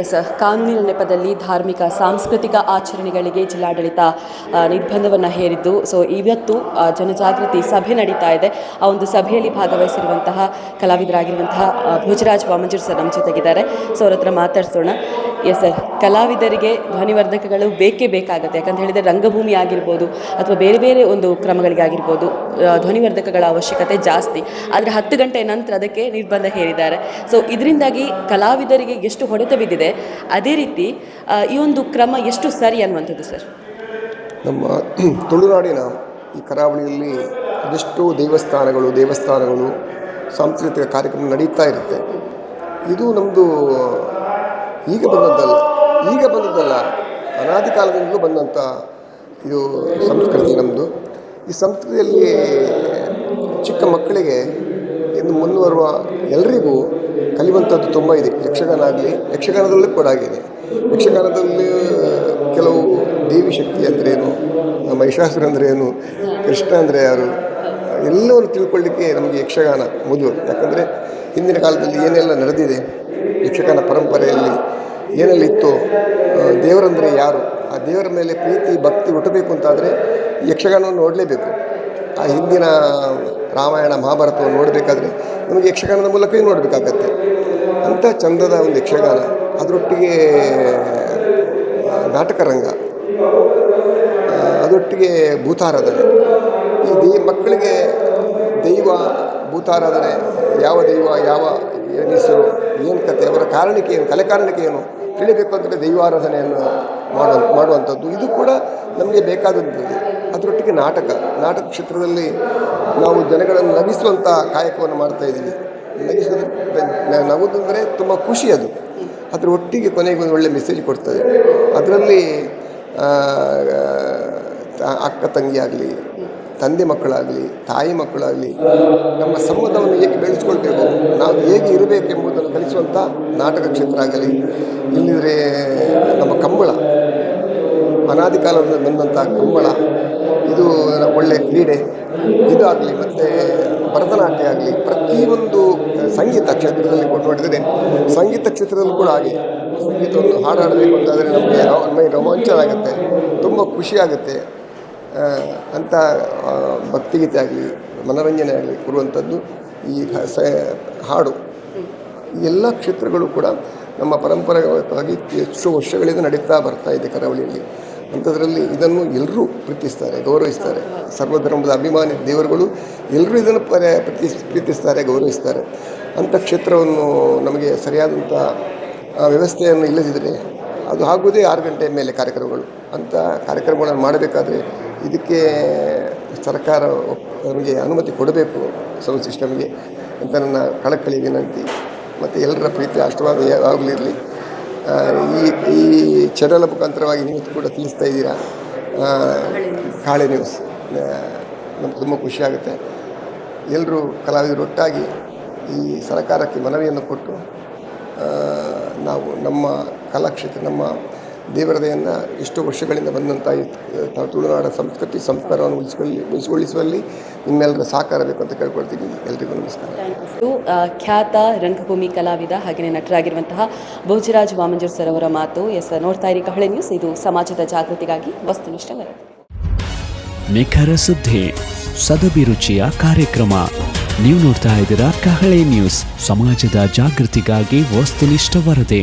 S ಕಾನೂನಿನ ನೆಪದಲ್ಲಿ ಧಾರ್ಮಿಕ, ಸಾಂಸ್ಕೃತಿಕ ಆಚರಣೆಗಳಿಗೆ ಜಿಲ್ಲಾಡಳಿತ ನಿರ್ಬಂಧವನ್ನು ಹೇರಿದ್ದು. ಸೊ ಇವತ್ತು ಜನಜಾಗೃತಿ ಸಭೆ ನಡೀತಾ ಇದೆ. ಆ ಒಂದು ಸಭೆಯಲ್ಲಿ ಭಾಗವಹಿಸಿರುವಂತಹ ಕಲಾವಿದರಾಗಿರುವಂತಹ ಭೋಜರಾಜ್ ವಾಮಂಜೂರ್ ಸರ್ ನಮ್ಮ ಜೊತೆಗಿದ್ದಾರೆ. ಸೊ ಅವರ ಹತ್ರ ಮಾತಾಡ್ಸೋಣ. ಎಸ್ ಸರ್ ಕಲಾವಿದರಿಗೆ ಧ್ವನಿವರ್ಧಕಗಳು ಬೇಕೇ ಬೇಕಾಗುತ್ತೆ. ಯಾಕಂತ ಹೇಳಿದರೆ ರಂಗಭೂಮಿ ಆಗಿರ್ಬೋದು ಅಥವಾ ಬೇರೆ ಬೇರೆ ಒಂದು ಕ್ರಮಗಳಿಗಾಗಿರ್ಬೋದು ಆಗಿರ್ಬೋದು ಧ್ವನಿವರ್ಧಕಗಳ ಅವಶ್ಯಕತೆ ಜಾಸ್ತಿ. ಆದರೆ ಹತ್ತು ಗಂಟೆ ನಂತರ ಅದಕ್ಕೆ ನಿರ್ಬಂಧ ಹೇರಿದ್ದಾರೆ. ಸೊ ಇದರಿಂದಾಗಿ ಕಲಾವಿದರಿಗೆ ಎಷ್ಟು ಹೊಡೆತ ಬಿದ್ದಿದೆ, ಅದೇ ರೀತಿ ಈ ಒಂದು ಕ್ರಮ ಎಷ್ಟು ಸರಿ ಅನ್ನುವಂಥದ್ದು ಸರ್ ನಮ್ಮ ತುಳುನಾಡಿನ ಈ ಕರಾವಳಿಯಲ್ಲಿ ಅದೆಷ್ಟೋ ದೇವಸ್ಥಾನಗಳು ದೇವಸ್ಥಾನಗಳು ಸಾಂಸ್ಕೃತಿಕ ಕಾರ್ಯಕ್ರಮ ನಡೀತಾ ಇರುತ್ತೆ. ಇದು ನಮ್ಮದು ಈಗ ಬಂದದ್ದಲ್ಲ ಈಗ ಬಂದದ್ದಲ್ಲ. ಅನಾದಿ ಕಾಲದಿಂದಲೂ ಬಂದಂಥ ಇದು ಸಂಸ್ಕೃತಿ ನಮ್ಮದು ಈ ಸಂಸ್ಕೃತಿಯಲ್ಲಿ ಚಿಕ್ಕ ಮಕ್ಕಳಿಗೆ ಇನ್ನು ಮುಂದುವರುವ ಎಲ್ಲರಿಗೂ ಕಲಿಯುವಂಥದ್ದು ತುಂಬ ಇದೆ. ಯಕ್ಷಗಾನ ಆಗಲಿ ಯಕ್ಷಗಾನದಲ್ಲೂ ಕೂಡ ಆಗಿದೆ. ಯಕ್ಷಗಾನದಲ್ಲಿ ಕೆಲವು ದೇವಿ ಶಕ್ತಿ ಅಂದ್ರೇನು ಮಹಿಷಾಸುರ ಅಂದರೆ ಏನು, ಕೃಷ್ಣ ಅಂದರೆ ಯಾರು, ಎಲ್ಲವನ್ನು ತಿಳ್ಕೊಳ್ಳಿಕ್ಕೆ ನಮಗೆ ಯಕ್ಷಗಾನ ಮೊದಲು. ಯಾಕಂದರೆ ಹಿಂದಿನ ಕಾಲದಲ್ಲಿ ಏನೆಲ್ಲ ನಡೆದಿದೆ, ಯಕ್ಷಗಾನ ಪರಂಪರೆಯಲ್ಲಿ ಏನೆಲ್ಲ ಇತ್ತು ದೇವರಂದರೆ ಯಾರು? ಆ ದೇವರ ಮೇಲೆ ಪ್ರೀತಿ, ಭಕ್ತಿ ಹುಟ್ಟಬೇಕು ಅಂತಾದರೆ ಯಕ್ಷಗಾನವನ್ನು ನೋಡಲೇಬೇಕು. ಆ ಹಿಂದಿನ ರಾಮಾಯಣ, ಮಹಾಭಾರತವನ್ನು ನೋಡಬೇಕಾದ್ರೆ ನಮಗೆ ಯಕ್ಷಗಾನದ ಮೂಲಕವೇ ನೋಡಬೇಕಾಗತ್ತೆ. ಅಂಥ ಚಂದದ ಒಂದು ಯಕ್ಷಗಾನ, ಅದರೊಟ್ಟಿಗೆ ನಾಟಕರಂಗ ಅದರೊಟ್ಟಿಗೆ ಭೂತಾರಾಧನೆ. ಈ ದೇ, ಮಕ್ಕಳಿಗೆ ದೈವ, ಭೂತಾರಾಧನೆ, ಯಾವ ದೈವ, ಯಾವ ಏನು ಹೆಸರು ಏನು ಕತೆ, ಅವರ ಕಾರಣಕ್ಕೆ ಏನು, ಕಲೆ ಕಾರಣಕ್ಕೆ ಏನು ತಿಳಿಬೇಕು ಅಂದರೆ ದೈವಾರಾಧನೆಯನ್ನು ಮಾಡ ಮಾಡುವಂಥದ್ದು. ಇದು ಕೂಡ ನಮಗೆ ಬೇಕಾದಂಥದ್ದು ಅದರೊಟ್ಟಿಗೆ ನಾಟಕ. ನಾಟಕ ಕ್ಷೇತ್ರದಲ್ಲಿ ನಾವು ಜನಗಳನ್ನು ನಗಿಸುವಂಥ ಕಾಯಕವನ್ನು ಮಾಡ್ತಾ ಇದ್ದೀವಿ. ನಗಿಸೋದು ನಗುದಂದರೆ ತುಂಬ ಖುಷಿ ಅದು. ಅದರ ಒಟ್ಟಿಗೆ ಕೊನೆಗೆ ಒಂದು ಒಳ್ಳೆ ಮೆಸೇಜ್ ಕೊಡ್ತದೆ. ಅದರಲ್ಲಿ ಅಕ್ಕ ತಂಗಿ ಆಗಲಿ ತಂದೆ ಮಕ್ಕಳಾಗಲಿ ತಾಯಿ ಮಕ್ಕಳಾಗಲಿ ನಮ್ಮ ಸಂಬಂಧವನ್ನು ಹೇಗೆ ಬೆಳೆಸ್ಕೊಳ್ಬೇಕು ನಾವು ಹೇಗೆ ಇರಬೇಕು ಎಂಬುದನ್ನು ಕಲಿಸುವಂಥ ನಾಟಕ ಕ್ಷೇತ್ರ ಆಗಲಿ ಇಲ್ಲಿದ್ರೆ ನಮ್ಮ ಕಂಬಳ ಅನಾದಿ ಕಾಲದಿಂದ ಬಂದಂಥ ಕಂಬಳ ಇದು ಒಳ್ಳೆಯ ಕ್ರೀಡೆ ಇದು ಆಗಲಿ ಮತ್ತು ಭರತನಾಟ್ಯ ಆಗಲಿ ಪ್ರತಿಯೊಂದು ಸಂಗೀತ ಕ್ಷೇತ್ರದಲ್ಲಿ ನೋಡಿದರೆ ಸಂಗೀತ ಕ್ಷೇತ್ರದಲ್ಲೂ ಕೂಡ ಹಾಗೆ ಸಂಗೀತವನ್ನು ಹಾಡಾಡಬೇಕು ಅಂತಾದರೆ ನಮಗೆ ಮೈ ರೋಮಾಂಚನ ಆಗುತ್ತೆ ತುಂಬ ಖುಷಿ ಆಗುತ್ತೆ. ಆ, ಆ, ಭಕ್ತಿಗೀತೆ ಆಗಲಿ ಮನೋರಂಜನೆ ಆಗಲಿ ಕೊಡುವಂಥದ್ದು ಈ ಹಾಡು. ಎಲ್ಲ ಕ್ಷೇತ್ರಗಳು ಕೂಡ ನಮ್ಮ ಪರಂಪರಾಗತವಾಗಿ ಎಷ್ಟು ವರ್ಷಗಳಿಂದ ನಡೀತಾ ಬರ್ತಾ ಇದೆ ಕರಾವಳಿಯಲ್ಲಿ. ಅಂಥದ್ರಲ್ಲಿ ಇದನ್ನು ಎಲ್ಲರೂ ಪ್ರೀತಿಸ್ತಾರೆ ಗೌರವಿಸ್ತಾರೆ. ಸರ್ವಧರ್ಮದ ಅಭಿಮಾನಿ ದೇವರುಗಳು ಎಲ್ಲರೂ ಇದನ್ನು ಪರ ಪ್ರೀತಿ ಪ್ರೀತಿಸ್ತಾರೆ ಗೌರವಿಸ್ತಾರೆ. ಅಂಥ ಕ್ಷೇತ್ರವನ್ನು ನಮಗೆ ಸರಿಯಾದಂಥ ವ್ಯವಸ್ಥೆಯನ್ನು ಇಲ್ಲದಿದ್ದರೆ ಅದು ಆಗುವುದೇ ಆರು ಗಂಟೆ ಮೇಲೆ ಕಾರ್ಯಕ್ರಮಗಳು. ಅಂಥ ಕಾರ್ಯಕ್ರಮಗಳನ್ನು ಮಾಡಬೇಕಾದ್ರೆ ಇದಕ್ಕೆ ಸರ್ಕಾರ ಅವರಿಗೆ ಅನುಮತಿ ಕೊಡಬೇಕು ಸೌಂಡ್ ಸಿಸ್ಟಮ್ಗೆ ಅಂತ ನನ್ನ ಕಳಕಳಿ ವಿನಂತಿ. ಮತ್ತು ಎಲ್ಲರ ಪ್ರೀತಿ ಯಾವಾಗಲೂ ಇರಲಿ ಈ ಈ ಚಾನಲ್ ಮುಖಾಂತರವಾಗಿ ನೀವು ಕೂಡ ತಿಳಿಸ್ತಾ ಇದ್ದೀರಾ? ಕಾಳೆ ನ್ಯೂಸ್ ನಮ್ಗೆ ತುಂಬ ಖುಷಿಯಾಗುತ್ತೆ ಎಲ್ಲರೂ ಕಲಾವಿದರು ಒಟ್ಟಾಗಿ ಈ ಸರ್ಕಾರಕ್ಕೆ ಮನವಿಯನ್ನು ಕೊಟ್ಟು ನಾವು ನಮ್ಮ ಕಲಾಕ್ಷೇತ್ರ, ನಮ್ಮ ದೇವರದೆಯನ್ನು ಇಷ್ಟು ವರ್ಷಗಳಿಂದ ಬಂದಂಥ ಈ ತುಳುನಾಡ ಸಂಸ್ಕೃತಿ ಸಂಸ್ಕಾರವನ್ನು ಉಳಿಸ್ಕೊಳ್ಳಿ ಉಳಿಸಿಕೊಳ್ಳಿಸುವಲ್ಲಿ ನಿಮ್ಮೆಲ್ಲರ ಸಹಕಾರ ಬೇಕು ಅಂತ ಕೇಳ್ಕೊಳ್ತೀನಿ. ಎಲ್ರಿಗೂ ನಮಸ್ಕಾರ. ಖ್ಯಾತ ರಂಗಭೂಮಿ ಕಲಾವಿದ ಹಾಗೆಯೇ ನಟರಾಗಿರುವಂತಹ ಭೋಜರಾಜ್ ವಾಮಂಜರ್ ಸರ್ ಅವರ ಮಾತು ಎಸ್ ನೋಡ್ತಾ ಇರಿ ಕಹಳೆ ನ್ಯೂಸ್ ಇದು ಸಮಾಜದ ಜಾಗೃತಿಗಾಗಿ ವಸ್ತುನಿಷ್ಠ ವರದಿ ನಿಖರ ಸುದ್ದಿ ಸದಭಿರುಚಿಯ ಕಾರ್ಯಕ್ರಮ. ನೀವು ನೋಡ್ತಾ ಇದ್ದೀರಾ ಕಹಳೆ ನ್ಯೂಸ್ ಸಮಾಜದ ಜಾಗೃತಿಗಾಗಿ ವಸ್ತುನಿಷ್ಠ ವರದಿ.